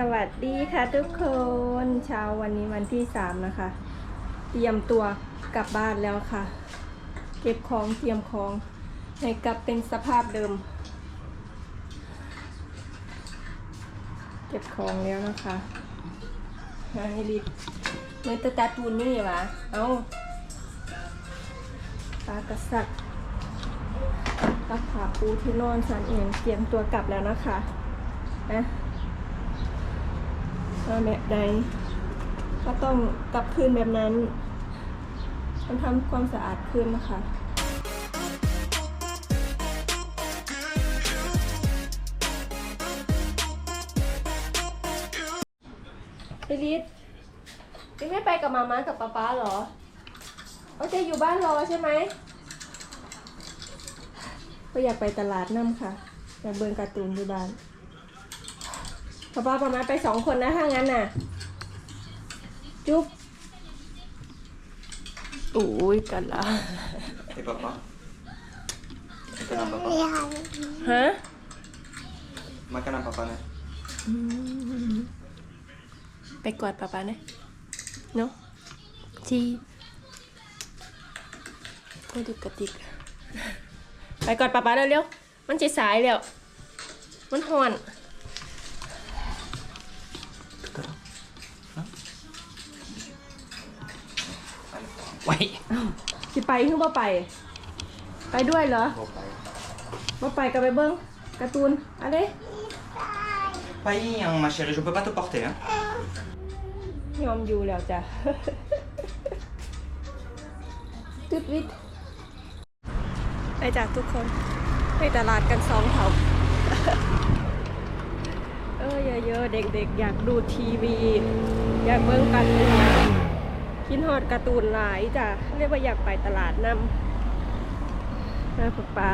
สวัสดีค่ะทุกคนเช้าวันนี้วันที่สามนะคะ เตรียมตัวกลับบ้านแล้วค่ะ เก็บของเตรียมของให้กลับเป็นสภาพเดิม เก็บของแล้วนะคะมาให้ลิดเมื่อตะตาตูนนี่หวะเอาปลากระสักตักผาปูที่นอนสันเองเตรียมตัวกลับแล้วนะคะนะ เอาแบบใด ก็ต้องกลับคืนแบบนั้นต้องทำความสะอาดคืนนะคะไอริสยังไม่ไปกับมาม่ากับป๊าป๊าเหรอเอาจะอยู่บ้านรอใช่ไหมก็อยากไปตลาดน้ำค่ะ อยากเบิ่งการ์ตูนอยู่บ้าน ป๊าป๊าป๊ามาไปสองคนนะถ้างั้นน่ะ จุ๊บโอ้ยกันละ Et papa Makanan papa ฮะ Makanan papa nih ไปกอดป๊าป๊านะเนาะจีก็ดูกระติก ไปกอดป๊าป๊าเร็วๆมันจะสายแล้ว มันห่อน Wait สิไปคือบ่ไป ไปด้วยเหรอบ่ไปก็ไปเบิ้งการ์ตูนอะไร Pas hein, ma chérie, je peux pas te porter hein ยอมอยู่แล้วจ้ะตึดวิทย์ไปจากทุกคนไปตลาดกันสองแถวเออเยอะๆเด็กๆ อยากดูทีวี อยากเบิ่งการ์ตูน กินฮอดการ์ตูนหลายจ้ะเรียกว่าอยากไปตลาดนำนะป๊าป๊า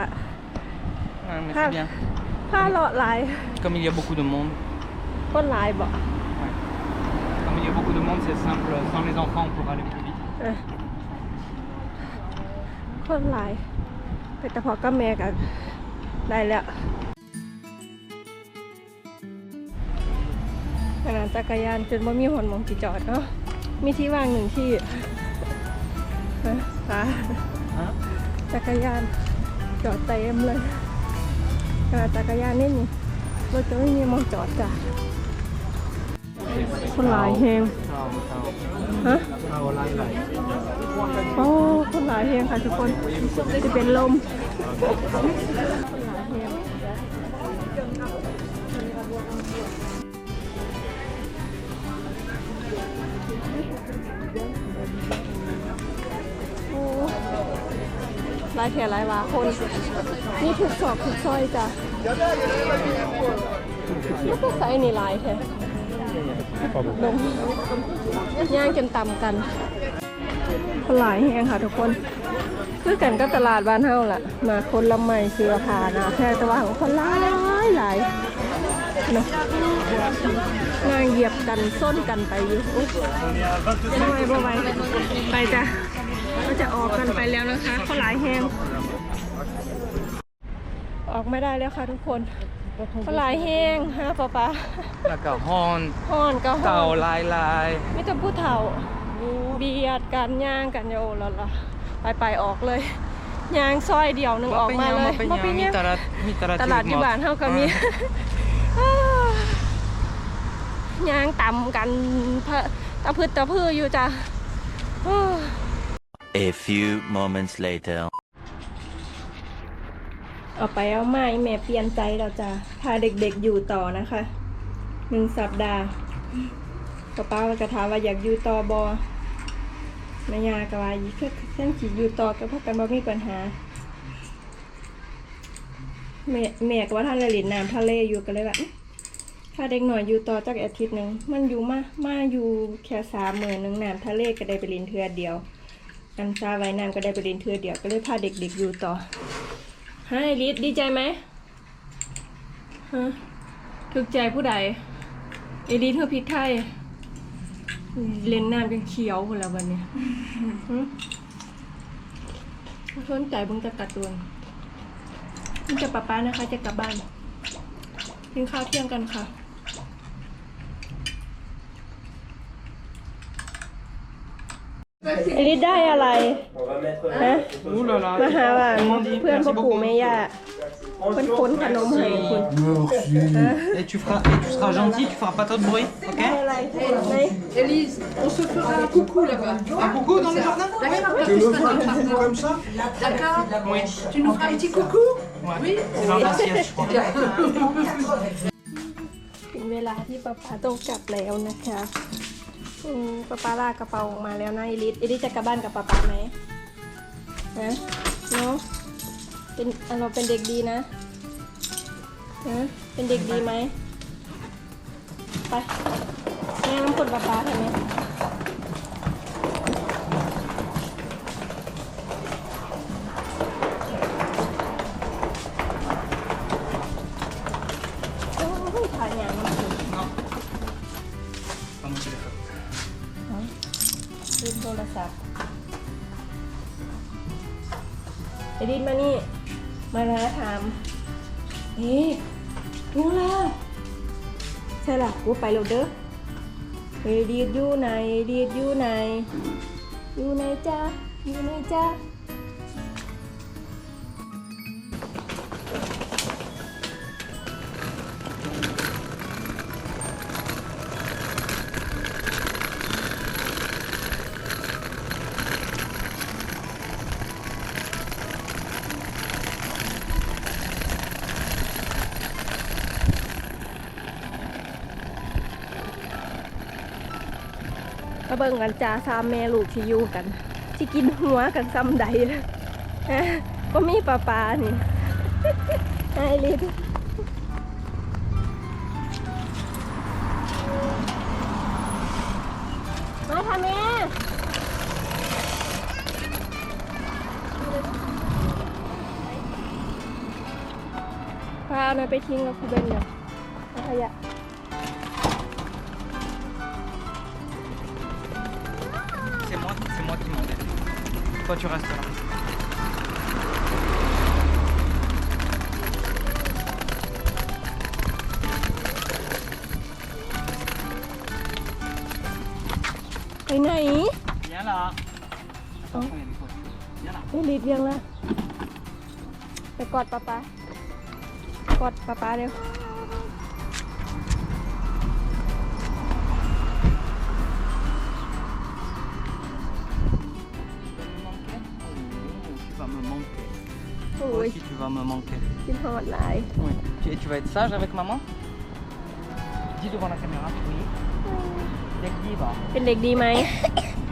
Ah, mais Ah. c'est bien. ผ้าเลาะหลาย Comme il y a beaucoup de monde, คนหลายบ่ comme il y a beaucoup de monde, c'est simple. Sans les enfants, on pourra aller plus vite. เออคนหลายไปแต่พอกับแม่กันได้แล้วขนาดจักรยานจนว่ามีหนมองจีจอดเนาะ มีที่ว่างหนึ่งที่นะค่ะ Hein จักรยานจอดเต็มเลยขนาดจักรยานนี่นี่รถจะไม่มีมองจอดจ้ะคนหลายแหงฮะโอ้คนหลายเพลงค่ะทุกคนจะเป็นลมโอ้หลายแถ วหลายวาคน นี่ถูกสอบถูกซอยจ้ะแล้วก็ใส่นี่ลายแถวลงย่างจนต่ำกันคนหลายแหงค่ะทุกคนคือกันก็ตลาดบ้านเฮาแหละมาคนละไม่เสื้อผ้านะแค่แต่ว่าของคนหลายหลาย เนาะนางเหยียบกันส้นกันไปอยู่อุ๊ยบ่ไหวบ่ไหวไปจ้ะก็จะออกกันไปแล้วนะคะคนหลายแหงออกไม่ได้แล้วค่ะทุกคนคนหลายแหงฮะป๊าป๊า D'accord, Hon, ฮ้อนก็ฮ้อน Tao, Lai Lai. ไมแต่จะพูดเถ่าเบียดกันย่างกันโยแล้วล่ะไปไปๆออกเลยย่างซอยเดียวหนึงออกมาเลย Ma บ่เป็นหยัง mi tarat, mi tarat. ตลาดที่บ้านเฮาก็มี ย่างต่ำกันพะตะพืดตะพืออยู่จ้ะโอ้ A few moments later. เอาไปเอามาอีแม่เปลี่ยนใจแล้วจ้ะพาเด็กๆอยู่ต่อนะคะหนึ่งสัปดาห์ป้าป้าก็ถามว่าอยากอยู่ต่อบอแม่ยาก็ว่าอีกเส้นขีอยู่ต่อก็พักกันบ่มีปัญหาแม่แม่ก็ว่าท่านละลินน้ำทะเลอยู่กันเลยแบบ ถ้าเด็กหน่อยอยู่ต่อจากอาทิตย์หนึ่งมันอยู่มามาอยู่แค่สามหมื่นหนึ่งน้ำทะเลก็ได้ไปลินเทือเดียวอันซาไว้น้ำก็ได้ไปลินเทือเดียวก็เลยพาเด็กๆอยู่ต่อให้ลิศดีใจไหมฮะถูกใจผู้ใดเอลิศเธอพริกไทยเล่นน้ำกันเขียวหมดแล้ววันเนี้ยหึสนใจเบิ่งจะการ์ตูนนี่จะป้าป้านะคะจะกลับบ้านกินข้าวเที่ยงกันค่ะ เอ ลิสได้อะไร ฮะ Ouh là là. มาหาว่า Comment dit เพื่อนพ่อ Merci ปู่ beaucoup. แม่ย่าเป็นคนขนมให้คุณ Et tu feras, et tu seras gentil, tu feras pas trop de bruit, ok ได้อะไรไหน Élise, on se fera un coucou là-bas. Un coucou dans le jardin D'accord, tu me feras un coucou comme ça D'accord Oui. Tu nous feras un petit coucou Ouais. Oui C'est jardin siège, je crois. ถึงเวลาที่ป๊าป๊าต้องกลับแล้วนะคะ อืมป๊าป๊าลากกระเป๋าออกมาแล้วนะเอลิสเอลิสจะกลับบ้านกับป๊าป๊าไหมฮะเนาะเป็นเราเป็นเด็กดีนะฮะเป็นเด็กดีไหมไปแม่น้ำคนป๊าป๊าทำไมโอ้ยถ่ายอย่างน้ำคุณ Non. Pas mon téléphone. ลืมโทรศัพท์ไอดินมานี่ มาแล้วถามเอ๊ยรู้แล้วใช่ล่ะกูไปแล้วเด้อเอดีดอยู่ไหนดีดอยู่ไหนอยู่ไหนจ้าอยู่ไหนจ้า ก็เบิ่งกันจ้าสามแม่ลูกที่อยู่กันที่กินหัวกันซ้ำใดก็มีปลาปลานี่ไอรินมาทำแม่พาเอาหน่อยไปทิ้งกับคุณเบนเนี่ยเอาขยะ Toi, tu restes là. ไปไหน Viens là. Attention, il y a des fois. Viens là. ไม่รีบยังละไปกอ vas me manquer. โอ้ Toi ย aussi, tu vas me manquer. กินหอดหลาย Oui. Tu, tu vas être sage avec maman Dis devant la caméra, oui. Dès que va. เป็นเด็กดีไหม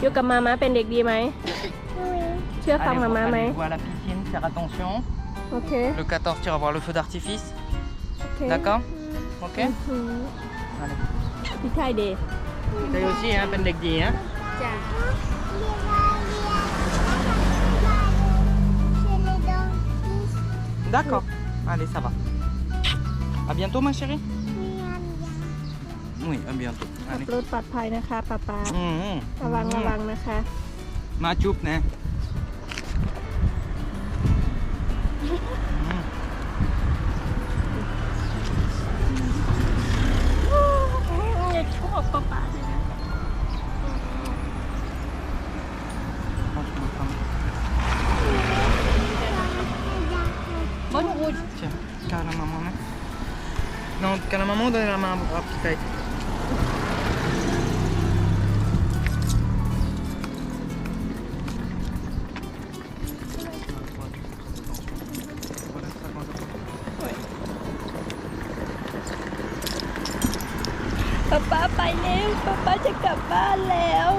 อยู่กับมาม่าเป็นเด็กดีไหมเชื่อฟัง Allez, มาม่าไหม allez, voir la piscine, faire attention. โอเค Le 14, tu vas voir le feu d'artifice. โอเค D'accord Ok อืม Allez. พี่ชายเดย์ T'as aussi, hein, Pendegdi, hein จ้า D'accord. Allez, ça va. À bientôt, ma chérie Oui, à bientôt. ขับ Allez. รถปลอดภัยนะคะป๊าป๊า Mhm. ระวังระวังนะคะ Ma chup, né Non, câle la maman, donne la main à petit Kate. Voilà, ça, quand ça- ป๊าป๊าไปแล้วป๊าป๊าจะกลับบ้านแล้ว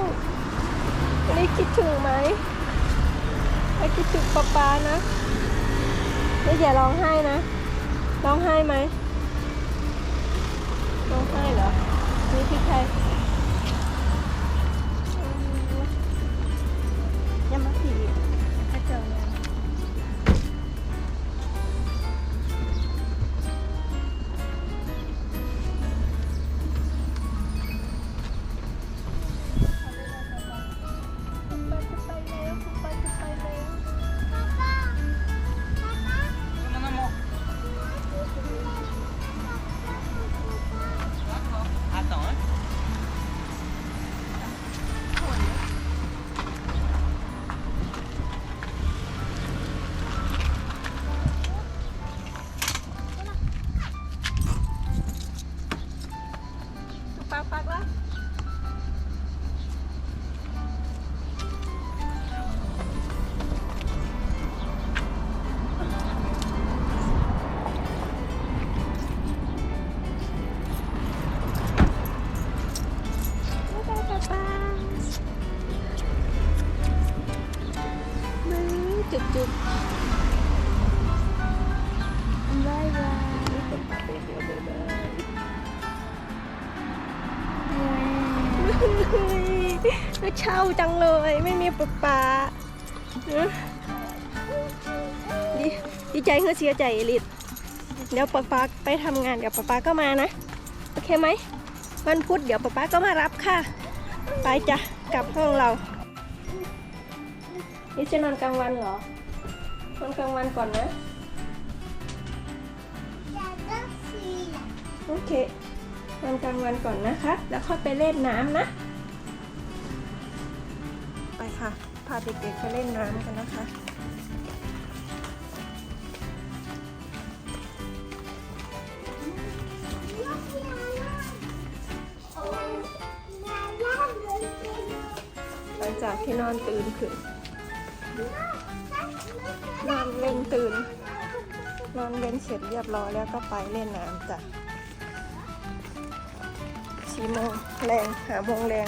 นี่คิดถึงไหมไม่คิดถึงป๊าป๊านะไม่อย่าร้องไห้นะ ร้องไห้ไหม ร้องไห้เเช่าจังเลย ไม่มีป๊าป๊าเดีดีใจเฮือเสียใจอลิศเดี๋ยวป๊าป๊าไปทำงานเดี๋ยวป๊าป๊าก็มานะ โอเคไหมวันพุธเดี๋ยวป๊าป๊าก็มารับค่ะ ไปจ้ะกลับห้องเรา นี่จะนอนกลางวันเหรอนอนกลางวันก่อนนะโอเคนอนกลางวันก่อนนะคะ แล้วค่อยไปเล่นน้ำนะ ค่ะ พาเด็กๆไปเล่นน้ำกันนะคะ หลังจากที่นอนตื่นขึ้นนอนเล่นตื่น นอนเล่นเสร็จเรียบร้อยแล้วก็ไปเล่นน้ำจ้ะสี่โมงแรงหาโมงแรง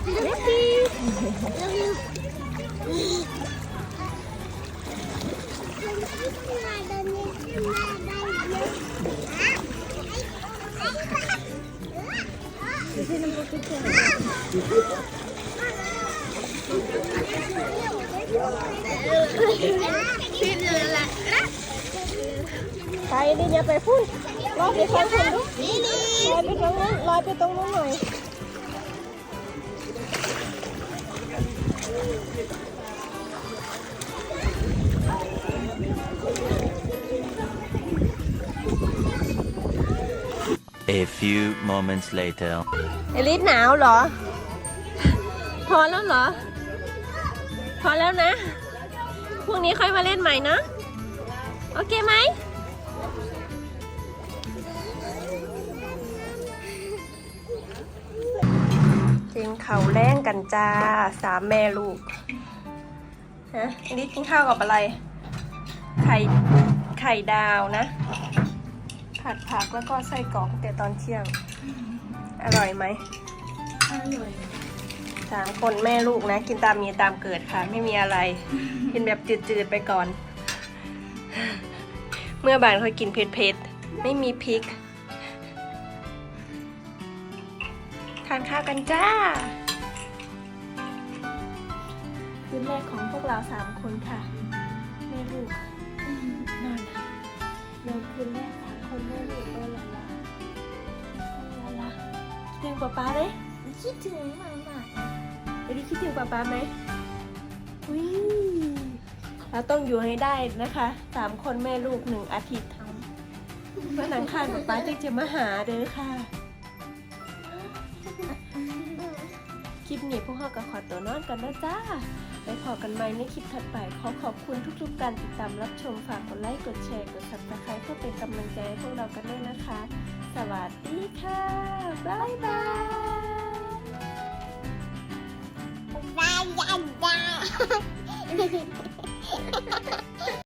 ะชิมน้ำบ่แซ่บบ่เดี๋ยวก่อนนะ Tu veux la balle verte Merci. ไปดิอย่าไปพุ่นลอยไปทางพุ่นลูกลอยไปทางนู้นลอยไปตรงนู้นหน่อย A few moments later. เอลิสหนาวเหรอ พอแล้วเหรอ พอแล้วนะ พรุ่งนี้ค่อยมาเล่นใหม่นะ โอเคไหม กินข้าวแรงกันจ้าสามแม่ลูกฮะอันนี้กินข้าวกับอะไร ไข่ไข่ดาวนะ ผัดผักแล้วก็ไส้กรอกแต่ตอนเที่ยง อร่อยไหมอร่อยสามคนแม่ลูกนะ กินตามมีตามเกิดค่ะ ไม่มีอะไร กินแบบจืดๆไปก่อน เมื่อบานเขากินเผ็ดๆไม่มีพริก ทานข้าวกันจ้า คืนแรกของพวกเราสามคนค่ะ แม่ลูกนอนนอนคืนแรกสามคนแม่ลูกโอ้ละละโอ้ละละคิดถึงป๊าป๊าเลยคิดถึงมาม่าวันนี้คิดถึงป๊าป๊าไหมอุ้ยเราต้องอยู่ให้ได้นะคะสามคนแม่ลูกหนึ่งอาทิตย์เมื่อหนังคารป๊าป๊าจึงจะมาหาเด้อค่ะ ลิปนี้พวกเราก็ขอตัวนอนกันนะจ้าไปพอกันใหม่ในคลิปถัดไป ขอขอบคุณทุกๆการติดตามรับชมฝากกดไลค์กดแชร์กด subscribe เพื่อเป็นกำลังใจให้พวกเรากันด้วยนะคะ สวัสดีค่ะบ๊ายบายบายบาย